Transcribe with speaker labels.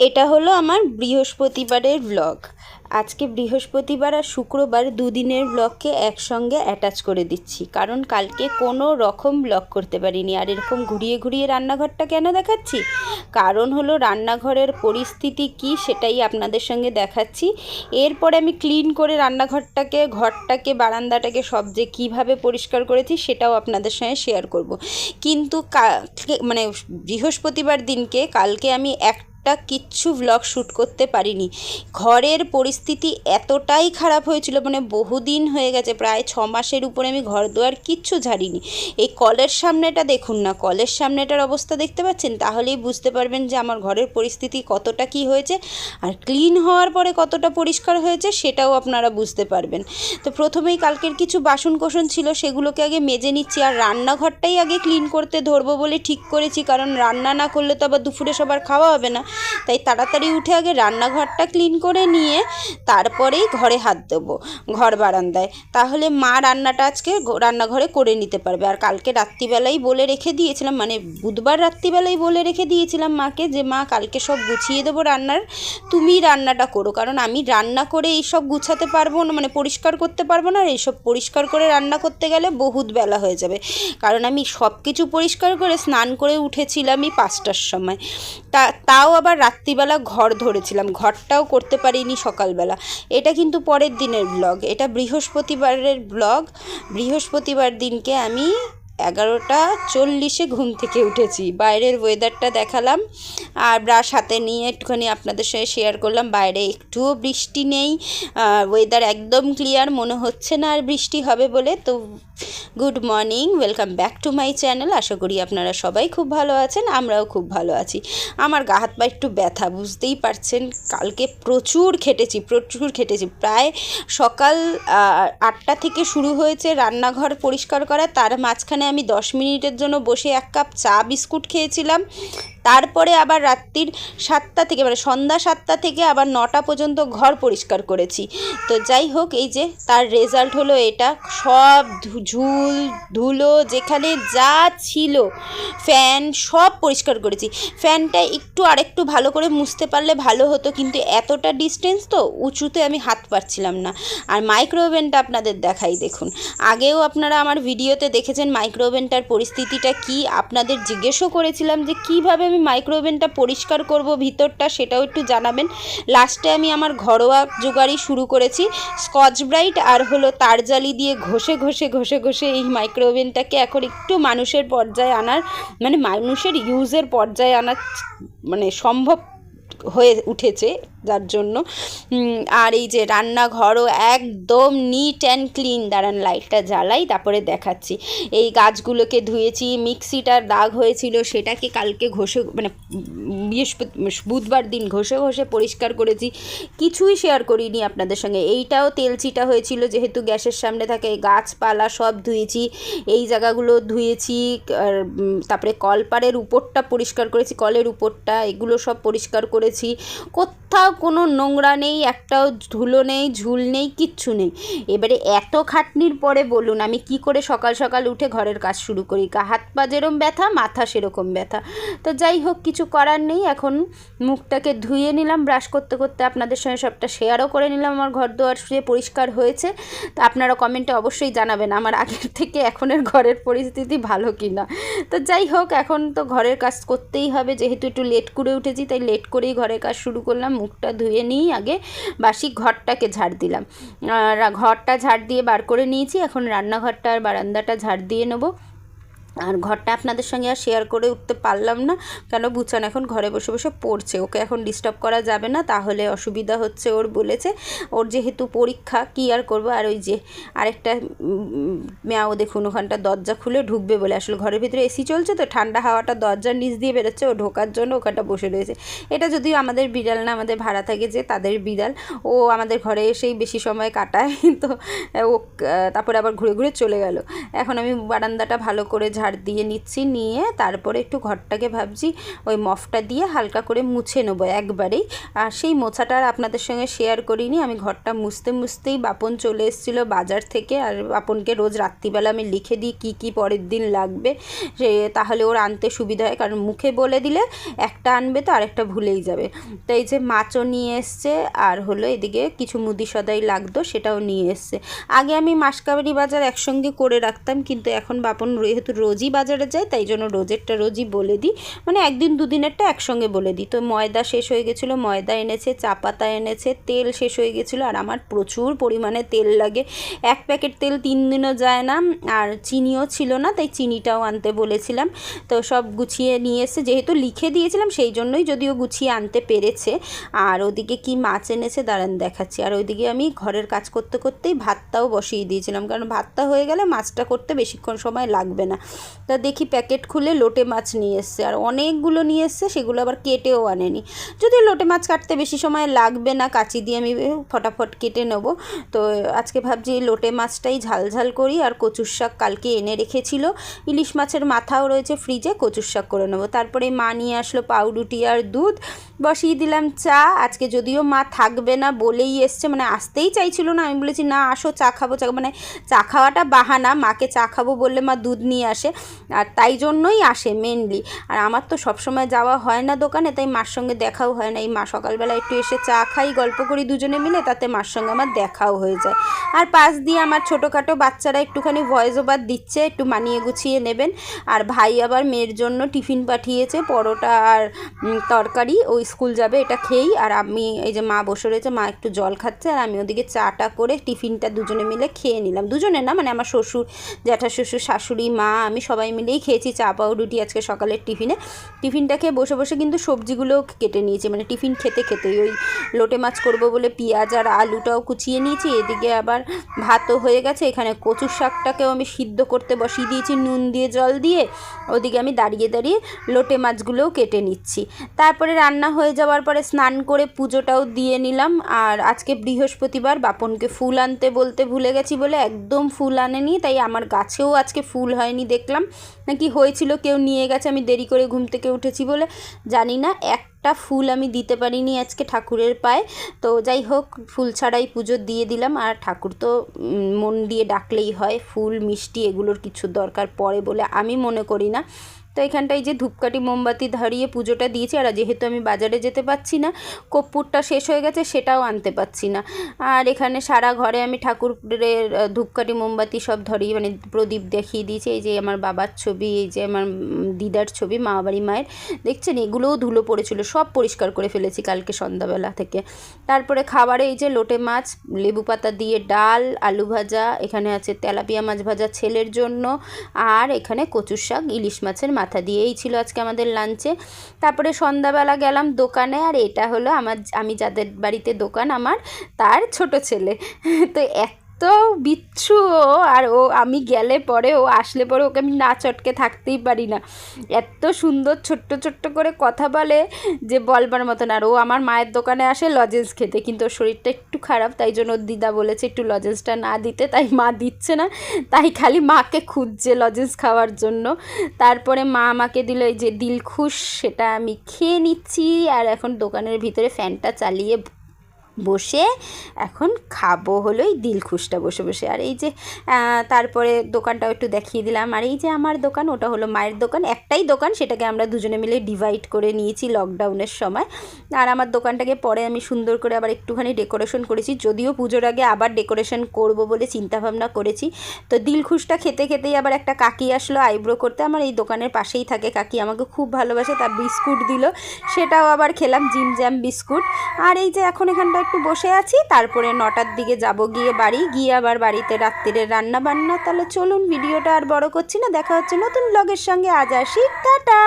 Speaker 1: এটা হলো আমার বৃহস্পতিবারের ব্লগ আজকে বৃহস্পতিবার আর শুক্রবার দুদিনের ব্লগকে একসঙ্গে অ্যাটাচ করে দিচ্ছি। কারণ কালকে কোনো রকম ব্লগ করতে পারিনি। আর এরকম ঘুরিয়ে ঘুরিয়ে রান্নাঘরটা কেন দেখাচ্ছি? কারণ হলো রান্নাঘরের পরিস্থিতি কি সেটাই আপনাদের সঙ্গে দেখাচ্ছি। এরপরে আমি ক্লিন করে রান্নাঘরটাকে, ঘরটাকে, বারান্দাটাকে সব যে কীভাবে পরিষ্কার করেছি সেটাও আপনাদের সঙ্গে শেয়ার করব। কিন্তু মানে বৃহস্পতিবার দিনকে কালকে আমি এক একটা কিচ্ছু ভ্লগ শ্যুট করতে পারিনি। ঘরের পরিস্থিতি এতটাই খারাপ হয়েছিল মানে বহুদিন হয়ে গেছে, প্রায় ছ মাসের উপরে আমি ঘর দুয়ার কিচ্ছু ঝাড়িনি। এই কলের সামনেটা দেখুন না, কলের সামনেটার অবস্থা দেখতে পাচ্ছেন? তাহলেই বুঝতে পারবেন যে আমার ঘরের পরিস্থিতি কতটা কি হয়েছে, আর ক্লিন হওয়ার পরে কতটা পরিষ্কার হয়েছে, সেটাও আপনারা বুঝতে পারবেন। তো প্রথমেই কালকের কিছু বাসন কোসন ছিল, সেগুলোকে আগে মেজে নিচ্ছি, আর রান্নাঘরটাই আগে ক্লিন করতে ধরবো বলে ঠিক করেছি, কারণ রান্না না করলে তো আবার দুপুরে সবার খাওয়া হবে না। তাই তাড়াতাড়ি উঠে আগে রান্নাঘরটা ক্লিন করে নিয়ে তারপরেই ঘরে হাত দেবো, ঘর বারান্দায়। তাহলে মা রান্নাটা আজকে রান্নাঘরে করে নিতে পারবে। আর কালকে রাত্রিবেলাই বলে রেখে দিয়েছিলাম মানে বুধবার রাত্রিবেলাই বলে রেখে দিয়েছিলাম মাকে যে, মা, কালকে সব গুছিয়ে দেবো রান্নার। তুমি রান্নাটা করো, কারণ আমি রান্না করে এইসব গুছাতে পারব না মানে পরিষ্কার করতে পারব না। আর এইসব পরিষ্কার করে রান্না করতে গেলে বহুত বেলা হয়ে যাবে। কারণ আমি সব কিছু পরিষ্কার করে স্নান করে উঠেছিলামই পাঁচটার সময়। তা, তাও আবার রাত্রিবেলা ঘর ধরেছিলাম। ঘরটাও করতে পারিনি সকালবেলা। এটা কিন্তু পরের দিনের ব্লগ এটা বৃহস্পতিবারের ব্লগ বৃহস্পতিবার দিনকে আমি এগারোটা চল্লিশে ঘুম থেকে উঠেছি। বাইরের ওয়েদারটা দেখালাম। আর ব্রাশ হাতে নিয়ে একটুখানি আপনাদের সঙ্গে শেয়ার করলাম। বাইরে একটুও বৃষ্টি নেই। ওয়েদার একদম ক্লিয়ার মনে হচ্ছে না আর বৃষ্টি হবে বলে। তো good morning welcome back to my channel আশা করি আপনারা সবাই খুব ভালো আছেন, আমরাও খুব ভালো আছি। আমার গা হাত পা একটু ব্যথা, বুঝতেই পারছেন? কালকে প্রচুর খেটেছি প্রচুর খেটেছি। প্রায় সকাল আটটা থেকে শুরু হয়েছে রান্নাঘর পরিষ্কার করা। তার মাঝখানে আমি দশ মিনিটের জন্য বসে এক কাপ চা বিস্কুট খেয়েছিলাম। তারপরে আবার রাত্রির সাতটা থেকে মানে সন্ধ্যা সাতটা থেকে আবার নটা পর্যন্ত ঘর পরিষ্কার করেছি। তো যাই হোক, এই যে তার রেজাল্ট হলো এটা। সব ঝুল, ধুলো, যেখানে যা ছিল ফ্যান সব পরিষ্কার করেছি। ফ্যানটা একটু আরেকটু ভালো করে মুছতে পারলে ভালো হতো, কিন্তু এতটা ডিস্টেন্স তো উঁচুতে আমি হাত পারছিলাম না। আর মাইক্রো ওভেনটা আপনাদের দেখাই দেখুন। আগেও আপনারা আমার ভিডিওতে দেখেছেন মাইক্রো ওভেনটার পরিস্থিতিটা কি? আপনাদের জিজ্ঞেসও করেছিলাম যে কীভাবে আমি মাইক্রো ওভেনটা পরিষ্কার করব ভিতরটা সেটাও একটু জানাবেন। লাস্টে আমি আমার ঘরোয়া জোগাড়ি শুরু করেছি। স্কচ ব্রাইট আর হলো তারজালি দিয়ে ঘষে ঘষে ঘষে ঘষে এই মাইক্রো ওভেনটাকে এখন একটু মানুষের পর্যায়ে আনার মানে মানুষের ইউজের পর্যায়ে আনার মানে সম্ভব হয়ে উঠেছে। যার জন্য। আর এই যে রান্নাঘরও একদম নিট অ্যান্ড ক্লিন দাঁড়ান লাইটটা জ্বালাই, তারপরে দেখাচ্ছি। এই গাছগুলোকে ধুয়েছি, মিক্সিটার দাগ হয়েছিল, সেটাকে কালকে ঘষে মানে বৃহস্পতি, বুধবার দিন ঘষে ঘষে পরিষ্কার করেছি। কিছুই শেয়ার করিনি আপনাদের সঙ্গে। এইটাও তেল চিটা হয়েছিল, যেহেতু গ্যাসের সামনে থাকে, গাছপালা সব ধুয়েছি। এই জায়গাগুলো ধুয়েছি তারপরে কলপারের উপরটা পরিষ্কার করেছি, কলের উপরটা, এগুলো সব পরিষ্কার করেছি। কোথাও কোনো নোংরা নেই, একটাও ধুলো নেই, ঝুল নেই, কিচ্ছু নেই। এবারে এত খাটনির পরে বলুন, আমি কি করে সকাল সকাল উঠে ঘরের কাজ শুরু করি? হাত পা যেরকম ব্যথা, মাথা সেরকম ব্যথা। তো যাই হোক, কিছু করার নেই। এখন মুখটাকে ধুয়ে নিলাম, ব্রাশ করতে করতে আপনাদের সঙ্গে সবটা শেয়ারও করে নিলাম। আমার ঘর দুয়ার শুয়ে পরিষ্কার হয়েছে। তো আপনারা কমেন্টে অবশ্যই জানাবেন, আমার আগের থেকে এখনের ঘরের পরিস্থিতি ভালো কি না তো যাই হোক, এখন তো ঘরের কাজ করতেই হবে। যেহেতু একটু লেট করে উঠেছি, তাই লেট করেই ঘরের কাজ শুরু করলাম। মুখটা ধুয়ে নিই আগে বাসি ঘরটাকে ঝাড় দিলাম। আর ঘরটা ঝাড় দিয়ে বার করে নিয়েছি। এখন রান্নাঘরটা আর বারান্দাটা ঝাড় দিয়ে নেব। আর ঘরটা আপনাদের সঙ্গে আর শেয়ার করে উঠতে পারলাম না। কেন? বুচান এখন ঘরে বসে বসে পড়ছে। ওকে এখন ডিস্টার্ব করা যাবে না, তাহলে অসুবিধা হচ্ছে ওর বলেছে। ওর যেহেতু পরীক্ষা, কী আর করব? আর ওই যে আরেকটা মেয়াও দেখুন, ওখানটা দরজা খুলে ঢুকবে বলে। আসলে ঘরের ভিতরে এসি চলছে তো, ঠান্ডা হাওয়াটা দরজার নিচ দিয়ে বেরোচ্ছে, ও ঢোকার জন্য ওখানটা বসে রয়েছে। এটা যদিও আমাদের বিড়াল না, আমাদের ভাড়া থাকে যে, তাদের বিড়াল। ও আমাদের ঘরে এসেই বেশি সময় কাটায়, তো ও তারপরে আবার ঘুরে ঘুরে চলে গেল। এখন আমি বারান্দাটা ভালো করে ঝাড় ঝাড় দিয়ে নিচ্ছি, নিয়ে তারপরে একটু ঘরটাকে ভাবছি ওই মফটা দিয়ে হালকা করে মুছে নেব একবারেই। আর সেই মোছাটা আর আপনাদের সঙ্গে শেয়ার করিনি, আমি ঘরটা মুছতে মুছতেই বাপন চলে এসেছিল বাজার থেকে, আর বাপনকে রোজ রাত্রিবেলা আমি লিখে দিই কী কী পরের দিন লাগবে সে তাহলে ওর আনতে সুবিধা হয়, কারণ মুখে বলে দিলে একটা আনবে তো আরেকটা ভুলেই যাবে। তো এই যে মাছও নিয়ে এসছে, আর হলো এদিকে কিছু মুদি সদাই লাগতো, সেটাও নিয়ে এসছে। আগে আমি মাসকাবারি বাজার একসঙ্গে করে রাখতাম, কিন্তু এখন বাপন যেহেতু রোজই বাজারে যায়, তাই জন্য রোজেরটা রোজই বলে দিই। মানে একদিন দুদিনেরটা একসঙ্গে বলে দিই। তো ময়দা শেষ হয়ে গেছিল, ময়দা এনেছে, চা পাতা এনেছে, তেল শেষ হয়ে গেছিল, আর আমার প্রচুর পরিমাণে তেল লাগে। এক প্যাকেট তেল তিন দিনও যায় না, আর চিনিও ছিল না, তাই চিনিটাও আনতে বলেছিলাম। তো সব গুছিয়ে নিয়ে এসে, যেহেতু লিখে দিয়েছিলাম, সেই জন্যই যদিও গুছিয়ে আনতে পেরেছে। আর ওদিকে কি মাছ এনেছে, দাঁড়ান দেখাচ্ছি। আর ওইদিকে আমি ঘরের কাজ করতে করতেই ভাতটাও বসিয়ে দিয়েছিলাম, কারণ ভাতটা হয়ে গেলে মাছটা করতে বেশিক্ষণ সময় লাগবে না। তা দেখি প্যাকেট খুলে লোটে মাছ নিয়ে এসছে। আর অনেকগুলো নিয়ে এসছে, সেগুলো আবার কেটেও আনেনি। যদিও লোটে মাছ কাটতে বেশি সময় লাগবে না, কাঁচি দিয়ে আমি ফটাফট কেটে নেব। তো আজকে ভাবছি লোটে মাছটাই ঝাল ঝাল করি, আর কচুর শাক কালকে এনে রেখেছিল। ইলিশ মাছের মাথাও রয়েছে ফ্রিজে, কচুর শাক করে নেব। তারপরে মা নিয়ে আসলো পাউরুটি আর দুধ। বসিয়ে দিলাম চা। আজকে যদিও মা থাকবে না বলেই এসছে মানে আসতেই চাইছিল না। আমি বলেছি, না, আসো, চা খাব। চা মানে চা খাওয়াটা বাহানা। মাকে চা খাব বললে মা দুধ নিয়ে আসে। আর তাই জন্যই আসে মেনলি আর আমার তো সবসময় যাওয়া হয় না দোকানে, তাই মার সঙ্গে দেখাও হয় না। এই মা সকালবেলা একটু এসে চা খাই, গল্প করি দুজনে মিলে, তাতে মার সঙ্গে আমার দেখাও হয়ে যায়। আর পাশ দিয়ে আমার ছোটোখাটো বাচ্চারা একটুখানি ভয়েস ওভার দিচ্ছে, একটু মানিয়ে গুছিয়ে নেবেন। আর ভাই আবার মেয়ের জন্য টিফিন পাঠিয়েছে, পরোটা আর তরকারি। ও স্কুল যাবে, এটা খেয়েই। আর আমি, এই যে মা বসে রয়েছে, মা একটু জল খাচ্ছে। আর আমি ওদিকে চাটা করে টিফিনটা দুজনে মিলে খেয়ে নিলাম। দুজনে না মানে আমার শ্বশুর জ্যাঠা শ্বশুর শাশুড়ি, মা, আমি সবাই মিলেই খেয়েছি চা পাউরুটি আজকে সকালের টিফিনে। টিফিনটা খেয়ে বসে বসে কিন্তু সবজিগুলোও কেটে নিয়েছি মানে টিফিন খেতে খেতেই। ওই লোটে মাছ করব বলে পেঁয়াজ আর আলুটাও কুচিয়ে নিয়েছি, এদিকে আবার ভাতও হয়ে গেছে। এখানে কচুর শাকটাকেও আমি সিদ্ধ করতে বসিয়ে দিয়েছি, নুন দিয়ে, জল দিয়ে। ওদিকে আমি দাঁড়িয়ে দাঁড়িয়ে লোটে মাছগুলোও কেটে নিচ্ছি। তারপরে রান্না হয়ে যাওয়ার পরে স্নান করে পুজোটাও দিয়ে নিলাম। আর আজকে বৃহস্পতিবার বাপনকে ফুল আনতে বলতে ভুলে গেছি বলে একদম ফুল আনেনি, তাই আমার গাছেও আজকে ফুল হয়নি দেখলাম। নাকি হয়েছিল, কেউ নিয়ে গেছে, আমি দেরি করে ঘুম থেকে উঠেছি বলে জানি না। একটা ফুল আমি দিতে পারিনি আজকে ঠাকুরের পায়ে। তো যাই হোক, ফুল ছাড়াই পুজো দিয়ে দিলাম। আর ঠাকুর তো মন দিয়ে ডাকলেই হয়। ফুল, মিষ্টি, এগুলোর কিছু দরকার পড়ে বলে আমি মনে করি না। এখানটায় যে ধূপকাঠি মোমবাতি ধরিয়ে পুজোটা দিয়েছি, আর যেহেতু আমি বাজারে যেতে পারছি না, কর্পূরটা শেষ হয়ে গেছে, সেটাও আনতে পারছি না। আর এখানে সারা ঘরে আমি ঠাকুরের ধূপকাঠি, মোমবাতি সব ধরিয়ে মানে প্রদীপ দেখিয়ে দিয়েছি। এই যে আমার বাবার ছবি, এই যে আমার দিদার ছবি, মা বাড়ি মায়ের, দেখছেন? এগুলোও ধুলো পড়েছিল, সব পরিষ্কার করে ফেলেছি কালকে সন্ধ্যাবেলা থেকে। তারপরে খাবারে এই যে লোটে মাছ, লেবু পাতা দিয়ে ডাল, আলু ভাজা, এখানে আছে তেলাপিয়া মাছ ভাজা ছেলের জন্য, আর এখানে কচুর শাক, ইলিশ মাছের মাথা দিয়ে এই ছিল আজকে আমাদের লাঞ্চে তারপরে সন্ধ্যাবেলা গেলাম দোকানে আর এটা হলো আমার, আমি যাদের বাড়িতে দোকান আমার, তার ছোট ছেলে। তো এত বিচ্ছু ও আর ও, আমি গেলে পরে ও আসলে পরে ওকে আমি না চটকে থাকতেই পারি না। এত সুন্দর ছোট্ট ছোট্ট করে কথা বলে যে বলবার মতন। আর ও আমার মায়ের দোকানে আসে লজেন্স খেতে, কিন্তু ওর শরীরটা একটু খারাপ, তাই জন্য ওর দিদা বলেছে একটু লজেন্সটা না দিতে, তাই মা দিচ্ছে না। তাই খালি মাকে খুঁজছে লজেন্স খাওয়ার জন্য। তারপরে মা আমাকে দিল এই যে দিলখুশ, সেটা আমি খেয়ে নিচ্ছি। আর এখন দোকানের ভিতরে ফ্যানটা চালিয়ে বসে এখন খাব হলোই দিলখুশটা বসে বসে। আর এই যে তারপরে দোকানটাও একটু দেখিয়ে দিলাম। আর এই যে আমার দোকান, ওটা হলো মায়ের দোকান। একটাই দোকান, সেটাকে আমরা দুজনে মিলে ডিভাইড করে নিয়েছি লকডাউনের সময়। আর আমার দোকানটাকে পরে আমি সুন্দর করে আবার একটুখানি ডেকোরেশন করেছি। যদিও পুজোর আগে আবার ডেকোরেশন করব বলে চিন্তাভাবনা করেছি। তো দিলখুশটা খেতে খেতেই আবার একটা কাকি আসলো আইব্রো করতে। আমার এই দোকানের পাশেই থাকে কাকি, আমাকে খুব ভালোবাসে। তার বিস্কুট দিল, সেটাও আবার খেলাম জিম জ্যাম বিস্কুট। আর এই যে এখন এখানটা একটু বসে আছি, তারপরে নটার দিকে যাব গিয়ে বাড়ি, গিয়ে আবার বাড়িতে রাত্রিরে রান্না বান্না তাহলে চলুন, ভিডিওটা আর বড় করছি না, দেখা হচ্ছে নতুন ব্লগের সঙ্গে। আজ আসি, টাটা!